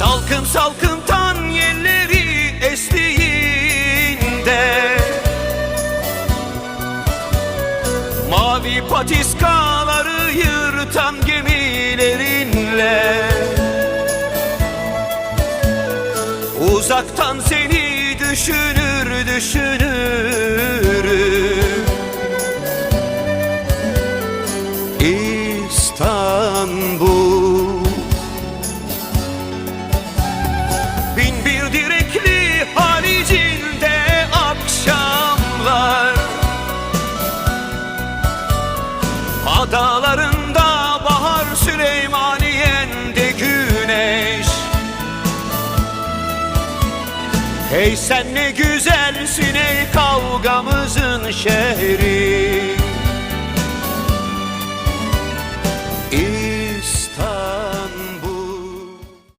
Salkım salkım tan yelleri estiğinde Mavi patiskaları yırtan gemilerinle Uzaktan seni düşünür düşünürüm İstanbul Adalarında bahar Süleymaniye'nde güneş. Hey sen ne güzelsin ey kavgamızın şehri. İyi